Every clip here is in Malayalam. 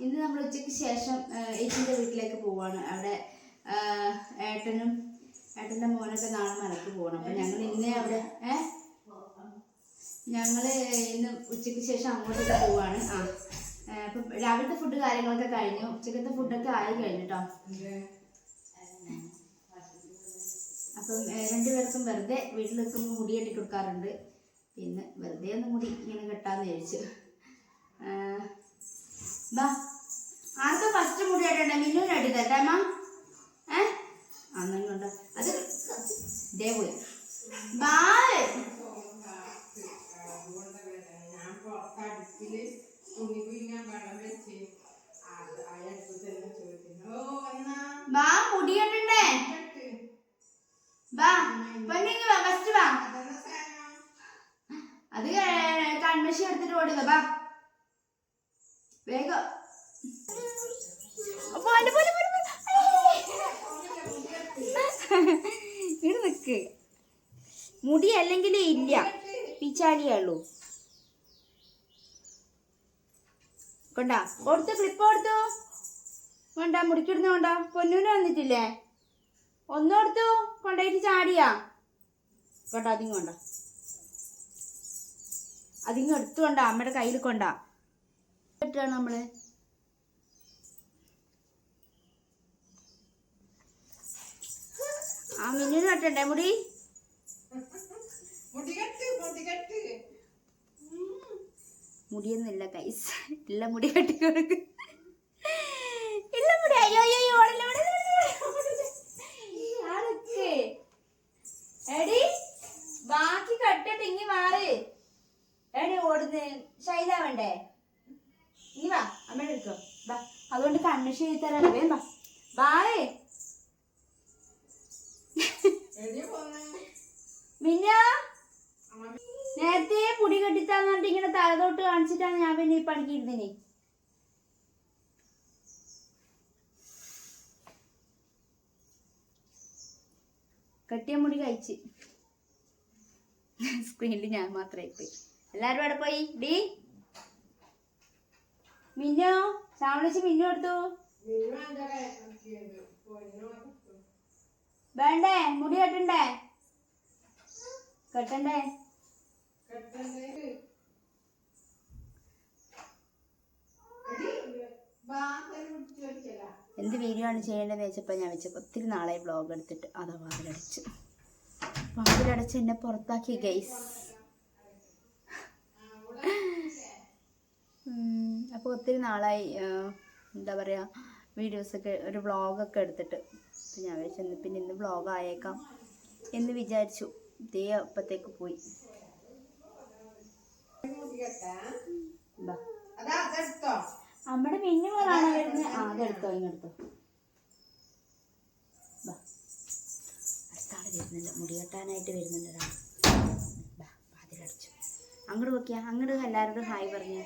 ഇന്ന് നമ്മൾ ഉച്ചയ്ക്ക് ശേഷം ഏച്ചിന്റെ വീട്ടിലേക്ക് പോവാണ്. അവിടെ ഏട്ടനും ഏട്ടന്റെ മോനൊക്കെ നാളെ മലക്ക് പോകണം അപ്പം ഞങ്ങൾ ഇന്നേ അവിടെ ഏ? ഞങ്ങൾ ഇന്ന് ഉച്ചയ്ക്ക് ശേഷം അങ്ങോട്ടേക്ക് പോവാണ്. ആ അപ്പം രാവിലത്തെ ഫുഡ് കാര്യങ്ങളൊക്കെ കഴിഞ്ഞു. ഉച്ചക്കത്തെ ഫുഡൊക്കെ ആയി കഴിഞ്ഞിട്ടോ? അപ്പം രണ്ടുപേർക്കും വെറുതെ വീട്ടിൽ നിൽക്കുമ്പോൾ മുടി കെട്ടി കൊടുക്കാറുണ്ട് പിന്നെ വെറുതെ ഒന്ന് മുടി ഇങ്ങനെ കെട്ടാന്ന് വിചാരിച്ചു. ആർക്കാ ഫസ്റ്റ് മുടി കെട്ടണ്ടേ മിന്നൂര് അടി തരാമ ഏ? അന്നുണ്ട് അത് ദേ പോയി. ബായ് ബാ മുടി ബാ പൊന്നിങ്ങ് വാ ഫസ്റ്റ് വാ. അത് കൺമഷി എടുത്തിട്ട് ഓടുക ബാ. പിച്ചാലിയേ ഉള്ളൂ കൊണ്ടാ? കൊടുത്തു ക്ലിപ്പ് കൊടുത്തു. വേണ്ട മുടിക്കിടുന്ന കൊണ്ടാ? പൊന്നൂന് വന്നിട്ടില്ലേ? ഒന്നും കൊടുത്തു. കൊണ്ടായിട്ട് ചാടിയാ. കൊണ്ട അതിങ്ങ് കൊണ്ടാ. അതിങ്ങ് എടുത്തുകൊണ്ടാ അമ്മയുടെ കയ്യിൽ കൊണ്ട. ഇട്ടാണ് നമ്മൾ. ആ മിന്നിന് കട്ടണ്ടേ മുടി? മുടിയൊന്നുമില്ല കൈസ് ഇല്ല മുടി കെട്ടി കൊടുക്ക് ഇല്ല മുടി. അയ്യോ അയ്യോ? എടി ബാക്കി കട്ടിട്ട് ഇങ്ങി മാറി. എടി ഓടുന്ന. ശൈല വേണ്ടേ? ഇനി വാ അമ്മയുടെ എടുക്കോ ബാ അതുകൊണ്ട് കണ്ണുഷി തരാൻ വേം വാ. ബാളെ മിന്നാ. നേരത്തെ മുടി കെട്ടിത്താന്ന് പറഞ്ഞിട്ട് ഇങ്ങനെ തലതൊട്ട് കാണിച്ചിട്ടാണ് ഞാൻ പിന്നെ ഈ പണിക്ക് ഇരുന്നിനി. കെട്ടിയ മുടി കഴിച്ച്. സ്ക്രീനിൽ ഞാൻ മാത്രമേ പോയി എല്ലാരും അവിടെ പോയി? ഡി? മിന്നോ? സാവണിച്ച് മിന്നു എടുത്തു. വേണ്ടേ? മുടി കെട്ടണ്ടേ? കെട്ടണ്ടേ കെട്ടണ്ടേക്ക്. എടി, ബാത്തിൽ പിടിച്ച് വെക്കലാ. എന്ത് വീഡിയോ ആണ് ചെയ്യേണ്ടതെന്ന് വെച്ചപ്പോൾ ഞാൻ വെച്ചപ്പോൾ ഒത്തിരി നാളെ ബ്ലോഗ് എടുത്തിട്ട്. അതാ വാതിലടച്ചു വാതിലടച്ച് എന്നെ പുറത്താക്കി ഗൈസ് അപ്പോൾ ഒത്തിരി നാളായി എന്താ എന്താ പറയുക വീഡിയോസൊക്കെ ഒരു വ്ളോഗൊക്കെ എടുത്തിട്ട്. ഞാൻ വിളിച്ചു പിന്നെ ഇന്ന് വ്ളോഗ് ആയേക്കാം എന്ന് വിചാരിച്ചു. ദേ അപ്പത്തേക്ക് പോയി. അതെടുത്തോ. നമ്മുടെ മിന്നുകളാണ് വരുന്നത്. ആ അതെടുത്തോ ഇങ്ങെടുത്തോ. ബാ അടുത്ത വരുന്നുണ്ട്. മുടി കെട്ടാനായിട്ട് വരുന്നുണ്ട് ഒരാൾ. ബാ വാതിലടച്ചു. അങ്ങോട്ട് നോക്കിയാ അങ്ങോട്ട് എല്ലാവരോടും ഹായ് പറഞ്ഞു.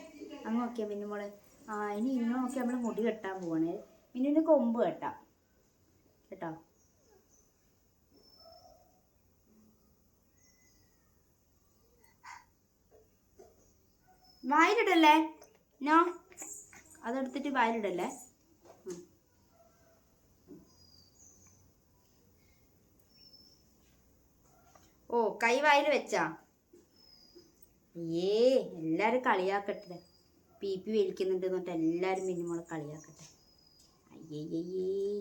അങ്ങ് നോക്കിയാ മിന്നു മോളെ ആ ഇനി ഇന്ന് നോക്കിയാൽ നമ്മൾ മുടി കെട്ടാൻ പോവാണ്. മിന്നിന് കൊമ്പ് കെട്ടാം കേട്ടോ? വായിലിടല്ലേ? നോ. അതെടുത്തിട്ട് വായിലിടല്ലേ? ഓ കൈ വായിൽ വെച്ചാ? ഏ എല്ലാരും കളിയാക്കട്ടെ. പി പി വലിക്കുന്നുണ്ട് എന്നിട്ട് എല്ലാരും മിനിമോളെ കളിയാക്കട്ടെ. അയ്യയ്യേ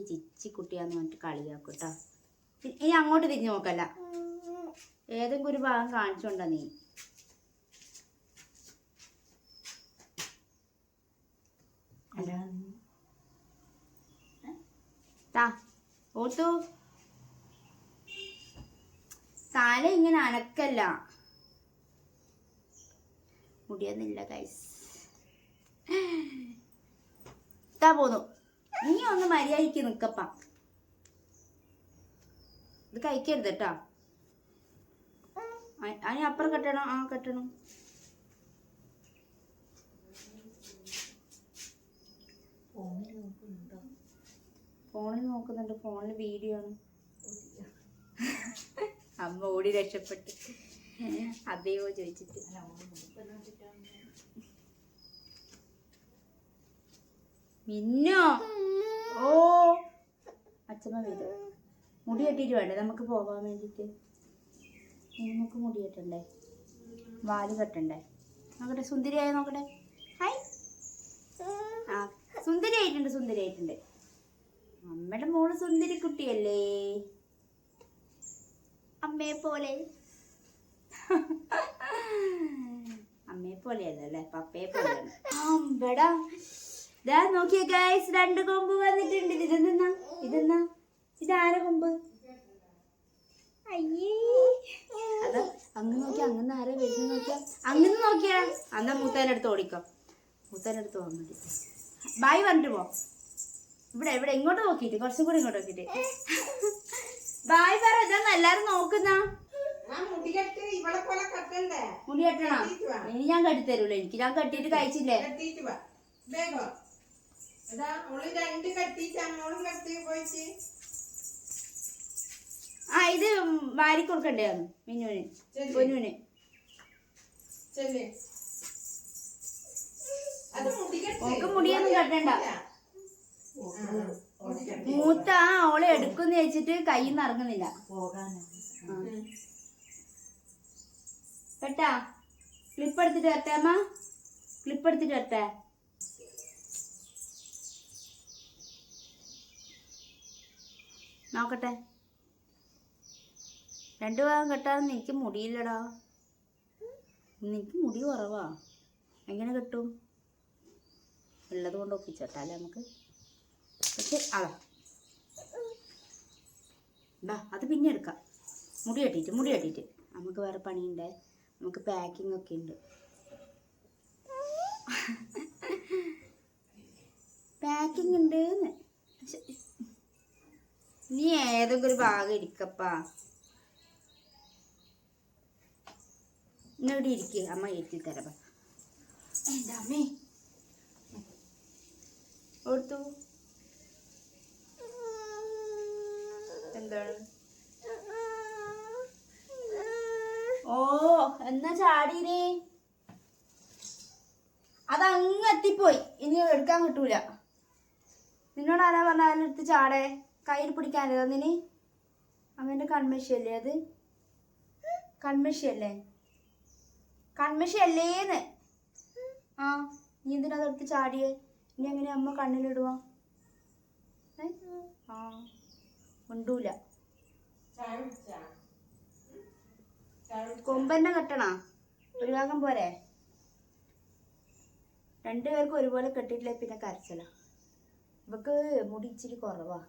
ചിച്ചി കുട്ടിയാന്ന് പറഞ്ഞിട്ട് കളിയാക്കും ഇനി അങ്ങോട്ട് തിരിഞ്ഞു നോക്കല്ല. ഏതെങ്കിലും ഒരു ഭാഗം കാണിച്ചോണ്ടാ നീ. താ ഓത്തു തല ഇങ്ങനെ അനക്കല്ല. മുടിയൊന്നില്ല കൈസ് താ പോന്നു. നീ ഒന്ന് മര്യാദയ്ക്ക് നിക്കപ്പ. ഇത് കഴിക്കരുത് കേട്ടാ അതിന് അപ്പുറം കെട്ടണം ആ കെട്ടണം. ഫോണിൽ നോക്കുന്നുണ്ട്. ഫോണിൽ വീഡിയോ ആണ്. അമ്മ ഓടി രക്ഷപ്പെട്ട്. അതെയോ ചോദിച്ചിട്ട്. മിന്നോ? ഓ. അച്ഛമ്മ വരും. മുടി കെട്ടിയിട്ട് വേണ്ടേ? നമുക്ക് പോകാൻ വേണ്ടിയിട്ട്. നമുക്ക് മുടി കെട്ടണ്ടേ? വാൽ കെട്ടണ്ടേ? നോക്കട്ടെ സുന്ദരിയായ നോക്കട്ടെ? ഹായ്. ആ സുന്ദരിയായിട്ടുണ്ട് സുന്ദരിയായിട്ടുണ്ട്. അമ്മയുടെ മോൾ സുന്ദരി കുട്ടിയല്ലേ? അമ്മയെ പോലെ അമ്മയെ പോലെയല്ല അല്ലേ പപ്പയെ പോലെ അമ്പടാ ഇതാ നോക്കിയേ ഗൈസ് രണ്ട് കൊമ്പ് വന്നിട്ടുണ്ട്. ഇതെന്നാ ഇതെന്നാ ഇതാര കൊമ്പ്? അയ്യേ. അതാ അങ്ങ് നോക്കി അങ്ങനെ ആരെ വരുന്ന നോക്കിയാ? അങ്ങനെ നോക്കിയാ. അന്നാ മൂത്തേനടുത്ത് ഓടിക്കോ. മൂത്തേനടുത്ത് പോകാൻ വേണ്ടി ബായ് പറഞ്ഞിട്ട് പോ. ഇവിടെ ഇവിടെ ഇങ്ങോട്ട് നോക്കിയിട്ട് കുറച്ചും കൂടി ഇങ്ങോട്ട് നോക്കിയിട്ട്. ബായ് പറ ഇതാ എല്ലാരും നോക്കുന്ന. മുടി കെട്ട് കെട്ടണോ. ഇനി ഞാൻ കെട്ടിത്തരൂല എനിക്ക് ഞാൻ കെട്ടിയിട്ട് കഴിച്ചില്ലേ? കെട്ടി ആ ഇത് വാരി കൊടുക്കണ്ടേ മിനുവിന്. പൊന്നുവിന്? ഒക്കെ ഓക്ക് മുടിയൊന്നും കെട്ടണ്ട. മൂത്ത ആ ഓളെ എടുക്കുന്ന വെച്ചിട്ട് കൈ നിന്ന് ഇറങ്ങുന്നില്ല. കേട്ടാ ക്ലിപ്പ് എടുത്തിട്ട് വരട്ടെ അമ്മ? ക്ലിപ്പ് എടുത്തിട്ട് വരട്ടെ. നോക്കട്ടെ. രണ്ടു ഭാഗം കെട്ടാൻ എനിക്ക് മുടിയില്ലടാ. എനിക്ക് മുടി കുറവാ. എങ്ങനെ കിട്ടും? ഉള്ളത് കൊണ്ട് ഒപ്പിച്ചോട്ടാലേ നമുക്ക്? പക്ഷെ അതാ. ബാ അത് പിന്നെ എടുക്കാം. മുടി കെട്ടിയിട്ട് മുടി കെട്ടിയിട്ട്. നമുക്ക് വേറെ പണിയുണ്ട്. നമുക്ക് പാക്കിംഗ് ഒക്കെ ഉണ്ട്. പാക്കിംഗ് ഉണ്ട് നീ ഏതൊക്കെ ഒരു ഭാഗം ഇരിക്കപ്പാ ഇന്നിവിടെ ഇരിക്കുക അമ്മ തരാം. എന്റെ അമ്മേ? കൊടുത്തു എന്താണ് ഓ എന്നാ ചാടീനേ അതങ്ങ് എത്തിപ്പോയി ഇനി എടുക്കാൻ കിട്ടൂല. നിന്നോട് ആരാ പറഞ്ഞ? അതിനെടുത്ത് ചാടേ? കയ്യിൽ പിടിക്കാനല്ലേ തന്നിന് അവന്റെ കൺമശിയല്ലേ അത്? കൺമശിയല്ലേ? കൺമശിയല്ലേന്ന്. ആ നീ എന്തിനാ അതെടുത്ത് ചാടിയേ? ഇനി എങ്ങനെ അമ്മ കണ്ണിലിടുവാ? ആ ഉണ്ടൂല? കൊമ്പന്നെ കെട്ടണ? ഒരു ഭാഗം പോരെ? രണ്ടുപേർക്കും ഒരുപോലെ കെട്ടിയിട്ടില്ലേ? പിന്നെ കരച്ചല. ഇവക്ക് മുടി ഇച്ചിരി കുറവാ.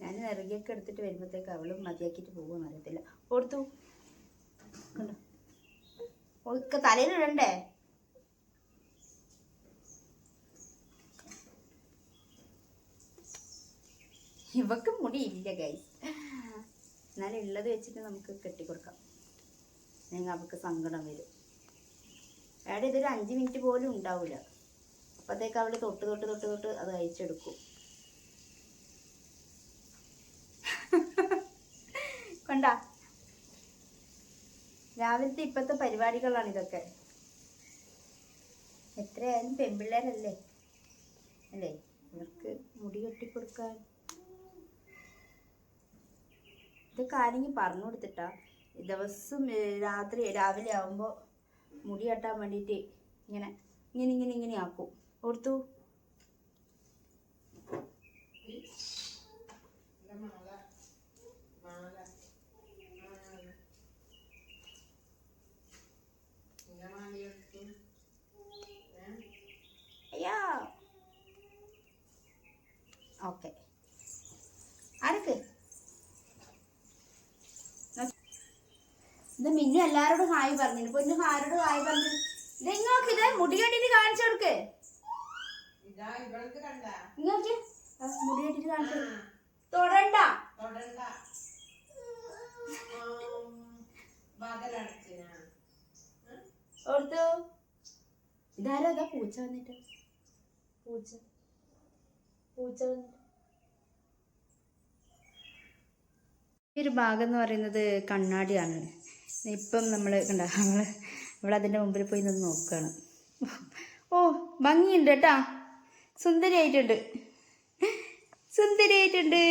ഞാൻ ഇറങ്ങിയൊക്കെ എടുത്തിട്ട് വരുമ്പോഴത്തേക്ക് അവളും മതിയാക്കിയിട്ട് പോകുമെന്ന് അറിയത്തില്ല. കൊടുത്തു കണ്ടോ? ഒക്കെ തലയിലിടണ്ടേ ഇവക്ക് മുടിയില്ല ഗൈസ് എന്നാലും ഉള്ളത് വെച്ചിട്ട് നമുക്ക് കെട്ടിക്കൊടുക്കാം. അല്ലെങ്കിൽ അവൾക്ക് സങ്കടം വരും. എവിടെ ഇതൊരു അഞ്ച് മിനിറ്റ് പോലും ഉണ്ടാവില്ല അപ്പോഴത്തേക്ക് അവൾ തൊട്ട് തൊട്ട് തൊട്ട് തൊട്ട് അത് അയച്ചെടുക്കും കൊണ്ടാ? രാവിലത്തെ ഇപ്പോഴത്തെ പരിപാടികളാണ് ഇതൊക്കെ. എത്രയായാലും പെൺപിള്ളേരല്ലേ അല്ലേ? ഇവർക്ക് മുടി കെട്ടിക്കൊടുക്കാൻ ഇതൊക്കെ ആരെങ്കിലും പറഞ്ഞു കൊടുത്തിട്ടാ. ദിവസം രാത്രി രാവിലെ ആവുമ്പോ മുടി കെട്ടാൻ വേണ്ടിയിട്ട് ഇങ്ങനെ ഇങ്ങനെ ഇങ്ങനെ ഇങ്ങനെ ആക്കും. കൊടുത്തു ഇല്ല മാല മാല ആ. ഇല്ല മാല എടുത്തു ഏ? അയ്യാ ഓക്കെ ആരൊക്കെ മിന്നു എല്ലാരോടും ഹായ് പറഞ്ഞു പൊന്നു ആരോടും ഹായ് പറഞ്ഞു നിങ്ങൾക്ക് ഇത് മുടി കെട്ടിട്ട് കാണിച്ചു കൊടുക്ക്. ഇതാ ഇവൾക്ക് കണ്ട. ഇങ്ങോട്ട് മുടി കെട്ടിട്ട് കാണിച്ചു തൊടണ്ട. വാതിലടച്ചിനാ കൊടുത്തു അതാ പൂച്ച വന്നിട്ട്? പൂച്ച. പൂച്ച വന്നിട്ട്. ഈ ഒരു ഭാഗം എന്ന് പറയുന്നത് കണ്ണാടിയാണ്. ഇപ്പം നമ്മൾ കണ്ട നമ്മൾ അതിന്റെ മുമ്പിൽ പോയി നിന്ന് നോക്കുകയാണ് ഓ ഭംഗിയുണ്ട് കേട്ടാ. സുന്ദരിയായിട്ടുണ്ട്. സുന്ദരിയായിട്ടുണ്ട്.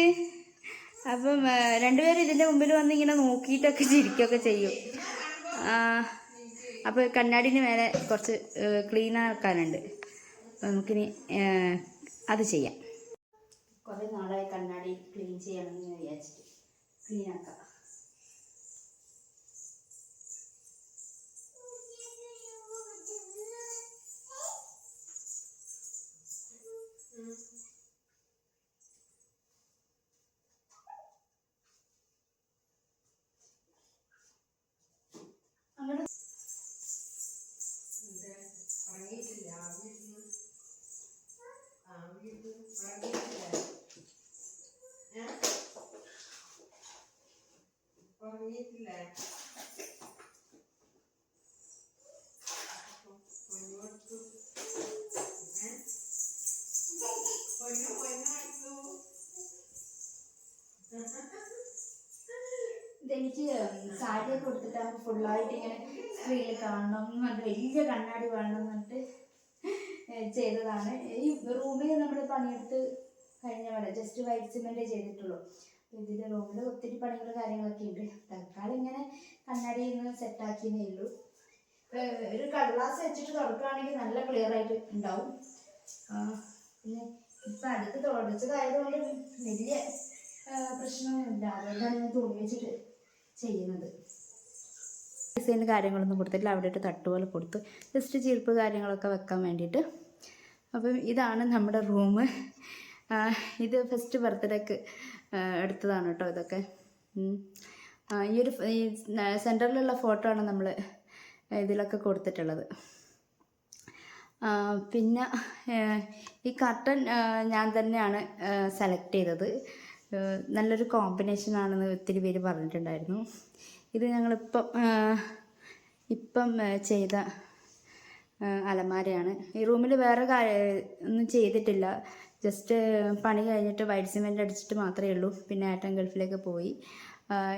അപ്പം രണ്ടുപേരും ഇതിന്റെ മുമ്പിൽ വന്ന് ഇങ്ങനെ നോക്കിയിട്ടൊക്കെ ചിരിക്കുകയൊക്കെ ചെയ്യും. അപ്പോൾ കണ്ണാടിന് മേലെ കുറച്ച് ക്ലീൻ ആക്കാനുണ്ട്. നമുക്കിനി അത് ചെയ്യാം. കുറേ നാളായി കണ്ണാടി ക്ലീൻ ചെയ്യണമെന്ന് വിചാരിച്ചിട്ട് ക്ലീൻ ആക്കാം. ഇതെനിക്ക് സാരിയൊക്കെ കൊടുത്തിട്ട് ഫുള്ളായിട്ട് ഇങ്ങനെ സ്ക്രീനിൽ കാണണം എന്ന് വലിയ കണ്ണാടി വേണം എന്നിട്ട് ചെയ്തതാണ്. ഈ റൂമിൽ നമ്മൾ പണിയെടുത്ത് കഴിഞ്ഞ പോലെ ജസ്റ്റ് വൈറ്റ് സിമെന്റേ ചെയ്തിട്ടുള്ളൂ. ഇതിന്റെ റൂമിൽ ഒത്തിരി പണികൾ കാര്യങ്ങളൊക്കെ ഉണ്ട് തൽക്കാലം ഇങ്ങനെ കണ്ണാടി ആക്കി സെറ്റാക്കിയേ ഉള്ളൂ ഒരു കടലാസ് വെച്ചിട്ട് തുടക്കുകയാണെങ്കിൽ നല്ല ക്ലിയർ ആയിട്ട് ഉണ്ടാവും പിന്നെ ഇപ്പം അടുത്ത് തുടച്ചതായതുകൊണ്ട് വലിയ പ്രശ്നമൊന്നുമില്ല. അതുകൊണ്ടാണ് ഞാൻ തുണി വെച്ചിട്ട് ചെയ്യുന്നത്. ഡിസൈൻ കാര്യങ്ങളൊന്നും കൊടുത്തില്ല അവിടെ ഒരു തട്ട് പോലെ കൊടുത്തു ജസ്റ്റ് ചീർപ്പ് കാര്യങ്ങളൊക്കെ വെക്കാൻ വേണ്ടിയിട്ട്. അപ്പം ഇതാണ് നമ്മുടെ റൂം ഇത് ഫസ്റ്റ് ബർത്ത്ഡേക്ക് എടുത്തതാണ് കേട്ടോ ഇതൊക്കെ. ഈ ഒരു ഈ സെന്ററിലുള്ള ഫോട്ടോ ആണ് നമ്മൾ ഇതിലൊക്കെ കൊടുത്തിട്ടുള്ളത്. പിന്നെ ഈ കർട്ടൻ ഞാൻ തന്നെയാണ് സെലക്ട് ചെയ്തത്. നല്ലൊരു കോമ്പിനേഷൻ ആണെന്ന് ഒത്തിരി പേര് പറഞ്ഞിട്ടുണ്ടായിരുന്നു. ഇത് ഞങ്ങളിപ്പം ഇപ്പം ചെയ്ത അലമാരയാണ്. ഈ റൂമിൽ വേറെ കാര്യം ഒന്നും ചെയ്തിട്ടില്ല. ജസ്റ്റ് പണി കഴിഞ്ഞിട്ട് വൈറ്റ് സിമെന്റ് അടിച്ചിട്ട് മാത്രമേ ഉള്ളൂ. പിന്നെ ഏട്ടൻ ഗൾഫിലേക്ക് പോയി.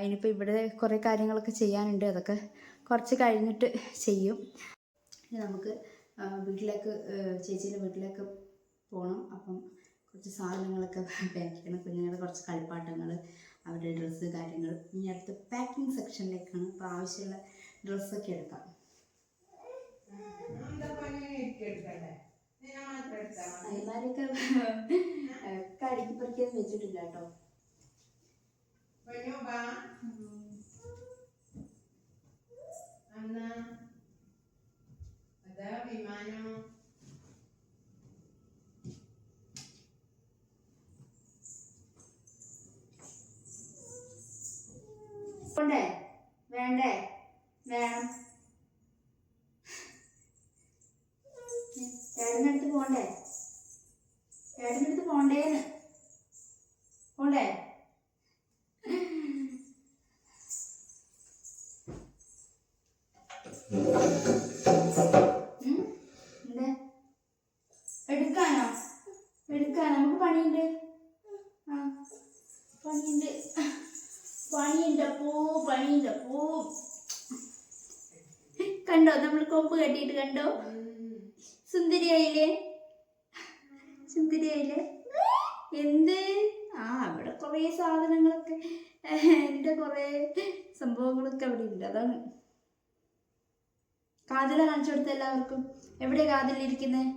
ഇനിയിപ്പോൾ ഇവിടെ കുറേ കാര്യങ്ങളൊക്കെ ചെയ്യാനുണ്ട്. അതൊക്കെ കുറച്ച് കഴിഞ്ഞിട്ട് ചെയ്യും. ഇനി നമുക്ക് വീട്ടിലേക്ക് ചേച്ചീന്റെ വീട്ടിലേക്ക് പോകണം അപ്പം കുറച്ച് സാധനങ്ങളൊക്കെ പാക്ക് ചെയ്യണം. കുഞ്ഞുങ്ങളുടെ കുറച്ച് കളിപ്പാട്ടങ്ങൾ അവരുടെ ഡ്രസ്സ് കാര്യങ്ങൾ ഇനി അടുത്ത് പാക്കിംഗ് സെക്ഷനിലേക്കാണ് അപ്പോൾ ആവശ്യമുള്ള ഡ്രസ്സൊക്കെ എടുക്കാം എന്താ പൊന്നു എനിക്ക് എടുക്കണ്ടേ നിന്നെ മാത്രം എടുത്താൽ മതി അലമാരൊക്കെ കടിക്ക് പറിക്കാൻ വെച്ചിട്ടില്ല കേട്ടോ. വിമാനം വേണ്ടേ വേണം. സുന്ദരിയായില്ലേ എന്ത്? ആ അവിടെ കുറേ സാധനങ്ങളൊക്കെ എന്റെ കുറേ സംഭവങ്ങളൊക്കെ അവിടെ ഉണ്ട് അതാണ്. കാതില കാണിച്ചു കൊടുത്ത എല്ലാവർക്കും. എവിടെ കാതിലിരിക്കുന്നത്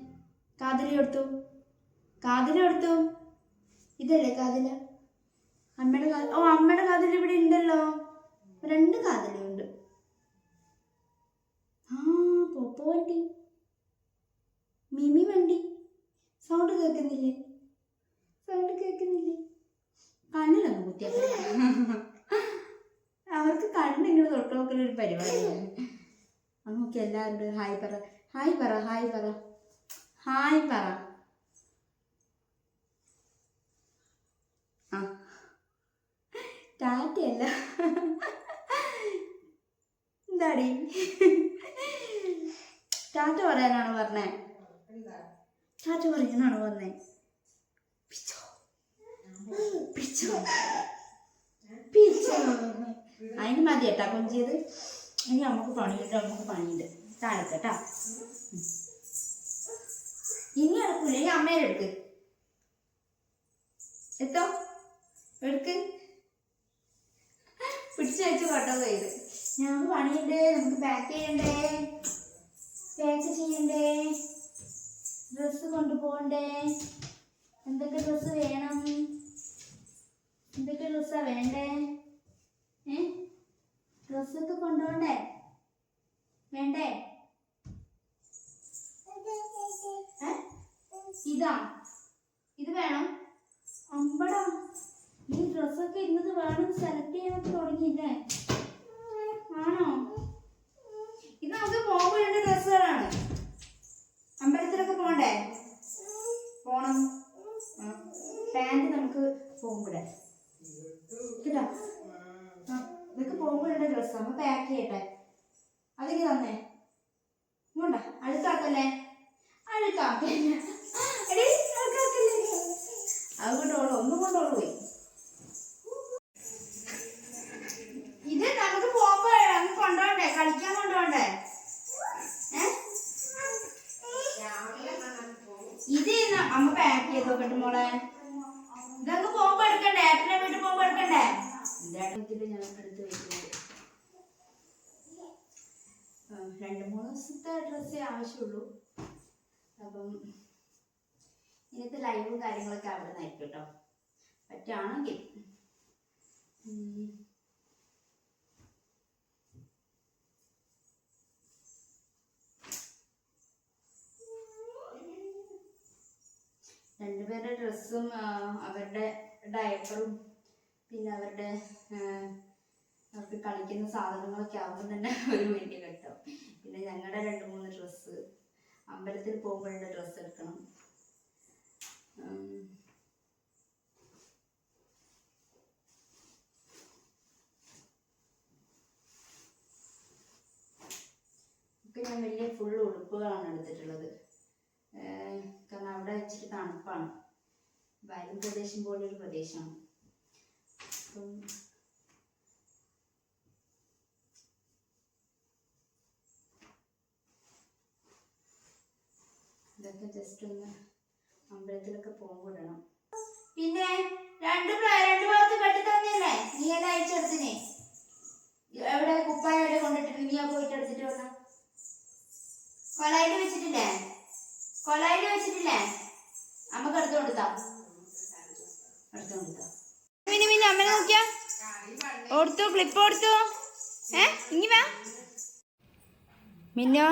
കാതില കൊടുത്തു. കാതില കൊടുത്തു. ഇതല്ലേ കാതില? അമ്മയുടെ കാ ഓ അമ്മയുടെ കാതിൽ ഇവിടെ ഉണ്ടല്ലോ. രണ്ട് കാതിലുണ്ട് ആ പോപ്പോ വണ്ടി മിമി വണ്ടി സൗണ്ട് കേൾക്കുന്നില്ലേ? സൗണ്ട് കേൾക്കുന്നില്ലേ? കണ്ണിലൊന്ന് കുത്തിയാ അവർക്ക് കണ്ണ് ഇങ്ങനെ തൊട്ട് നോക്കുന്ന ഒരു പരിപാടിയാണ് നമുക്ക് എല്ലാവരും ഹായ് പറ. ഹായ് പറ ഹായ് പറ. ഹായ് പറ. ടാറ്റയല്ല. എന്താടി? ടാറ്റ പറയാനാണ് പറഞ്ഞേ? ടാറ്റ പറയാനാണ് പറഞ്ഞേ പിച്ചോ. പിച്ചോ. പിച്ചോ. അതിന് മതി കേട്ടാ കൊഞ്ചിയത്. ഇനി നമുക്ക് പണിയുണ്ട് നമുക്ക് പണിയുണ്ട്. താഴെട്ടാ ഇനി എടുക്കൂല ഈ അമ്മേരെ എടുക്ക്. എത്തോ എടുക്ക്. പിടിച്ചു വെച്ച് കൊട്ടോ കയ്യിൽ. ഞങ്ങൾക്ക് പണിയുണ്ട് നമുക്ക് പാക്ക് ചെയ്യണ്ടേ? പാക്ക് ചെയ്യണ്ടേ? ഡ്രസ്സ് കൊണ്ടുപോകണ്ടേ? എന്തൊക്കെ ഡ്രസ്സ് വേണം? എന്തൊക്കെ ഡ്രസ്സാ വേണ്ടേ? ഏ? ഡ്രസ്സൊക്കെ കൊണ്ടുപോകണ്ടേ? വേണ്ടേ? ഇതാ. ഇത് വേണം. അമ്പടം. ഈ ഡ്രസ്സൊക്കെ ഇന്നത് വേണം സെലക്ട് ചെയ്യാനൊക്കെ തുടങ്ങിയില്ലേ? ആണോ? ഇത് നമുക്ക് പോകുമ്പോൾ ഡ്രസ്സുകളാണ് ദിവസത്തെ ഡ്രസ്സേ ആവശ്യമുള്ളൂ. അപ്പം ഇന്നത്തെ ലൈവും കാര്യങ്ങളൊക്കെ അവിടെ നിന്നായിരിക്കും കേട്ടോ പറ്റുകയാണെങ്കിൽ. രണ്ടുപേരുടെ ഡ്രസ്സും അവരുടെ ഡയപ്പറും പിന്നെ അവരുടെ അവർക്ക് കളിക്കുന്ന സാധനങ്ങളൊക്കെ ആവുമ്പോൾ തന്നെ ഒരു വലിയ ഘട്ടം പിന്നെ ഞങ്ങളുടെ രണ്ട് മൂന്ന് ഡ്രസ്സ് അമ്പലത്തിൽ പോകുമ്പോഴുള്ള ഡ്രസ്സ് എടുക്കണം. ഒക്കെ ഞാൻ വലിയ ഫുൾ ഉടുപ്പുകളാണ് എടുത്തിട്ടുള്ളത്. കാരണം അവിടെ ഇച്ചിരി തണുപ്പാണ്. വയലും പ്രദേശം പോലൊരു പ്രദേശമാണ്. അപ്പം ഇതൊക്കെ ജസ്റ്റ് ഒന്ന് അമ്പലത്തിലൊക്കെ പോകുമ്പോൾ പിന്നെ രണ്ട് രണ്ട് ഭാഗത്ത് കെട്ടി തന്നെയല്ലേ നീ എന്നെ അയച്ചെടുത്തിനെ. എവിടെ? കുപ്പായ എവിടെ കൊണ്ടിട്ടിട്ട് നീ ആ പോയിട്ട് എടുത്തിട്ട് വന്ന? കൊലായിട്ട് വെച്ചിട്ടില്ലേ? കൊലായിട്ട് വെച്ചിട്ടില്ലേ? നമുക്ക് എടുത്തു കൊടുത്താ? പിന്നെ മിനി അമ്മനെ നോക്കിയാ? ഓർത്തു ക്ലിപ്പ് ഓർത്തു ഏ? ഇനി വാ. മിന്നോ?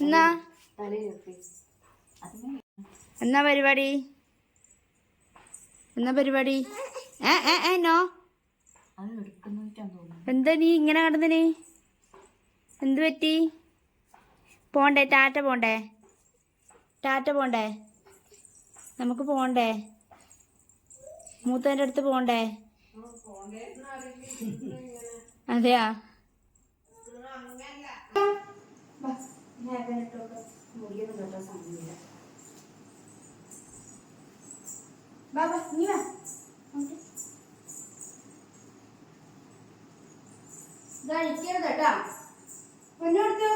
എന്നാ? എന്നാ പരിപാടി? എന്നാ പരിപാടി? ഏ ഏ ഏ നോ. എന്താ നീ ഇങ്ങനെ കിടന്നിന്? എന്ത് പറ്റി? പോണ്ടേ ടാറ്റ പോണ്ടേ? ടാറ്റ പോണ്ടേ? നമുക്ക് പോണ്ടേ? മൂത്തന്റെ അടുത്ത് പോണ്ടേ? അതെയാ? മുടിയൊന്നും കേട്ടോ സമയമില്ല ബാബാ നീ വാ ഇരിക്കരുത് കേട്ടാ പൊന്നോടുത്തു.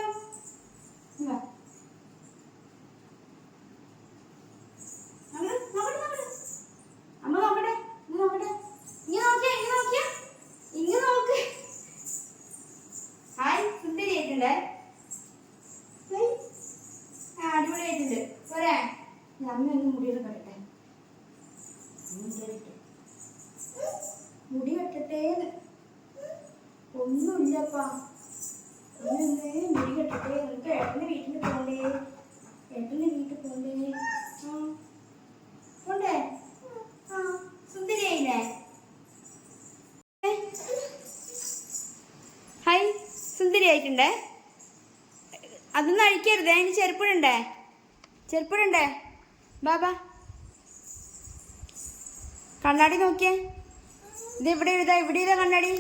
അമ്മ നോക്കട്ടെ നോക്കട്ടെ ഇങ്ങ് നോക്കിയേ ഇങ്ങ് നോക്കിയേ ഇങ്ങ് നോക്ക് ഹായ് ഹേയ്. ആ അടിപൊളിയായിട്ടുണ്ട്. പോരെ. ഈ അമ്മ ഒന്ന് മുടിയൊന്ന് കെട്ടട്ടെ അമ്മ മുടി കെട്ടട്ടെ. മുടി കെട്ടട്ടേന്ന് ഒന്നുമില്ലപ്പാ അമ്മയൊന്ന് മുടി കെട്ടട്ടെ നിനക്ക് ഏട്ടന്റെ വീട്ടിൽ പോകണ്ടേ ഏട്ടന്റെ വീട്ടിൽ പോകണ്ടേ ആ പോണ്ടേ ആ സുന്ദരിയായില്ലേ ഏ? ഹായ് സുന്ദരി ആയിട്ടുണ്ടേ അതൊന്നും അഴിക്കരുതേ അതിന് ചെരുപ്പിടണ്ടേ ചെരുപ്പിടണ്ടേ ബാബാ. കണ്ണാടി നോക്കിയേ. ഇത് ഇവിടെ ഇതാ ഇവിടെ ഇതാ കണ്ണാടി.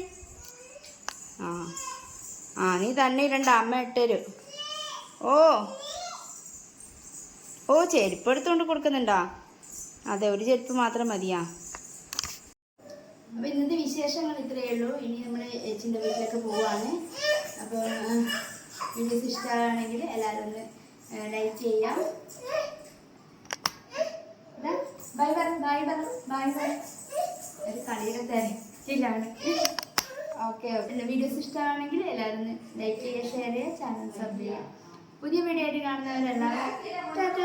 ആ ആ നീ തന്നെ ഇടണ്ട അമ്മ ഇട്ടരു. ഓ ഓ ചെരുപ്പ് എടുത്തുകൊണ്ട് കൊടുക്കുന്നുണ്ടോ? അതെ ഒരു ചെരുപ്പ് മാത്രം മതിയാ. അപ്പോൾ ഇന്നത്തെ വിശേഷങ്ങൾ ഇത്രയേ ഉള്ളൂ. ഇനി നമ്മൾ ഏച്ചിന്റെ വീട്ടിലേക്ക് പോവാണ്. അപ്പോൾ വീഡിയോസ് ഇഷ്ടമാണെങ്കിൽ എല്ലാവരും ഒന്ന് ലൈക്ക് ചെയ്യാം. Bye bye bye bye bye പറ ഒരു കളിയുടെ തിരക്കിലാണ്. Okay okay. വീഡിയോസ് ഇഷ്ടമാണെങ്കിൽ എല്ലാവരും ലൈക്ക് ചെയ്യുക ഷെയർ ചെയ്യുക ചാനൽ സബ് ചെയ്യുക. പുതിയ വീഡിയോ ആയിട്ട് കാണുന്നവരെല്ലാം ടാറ്റ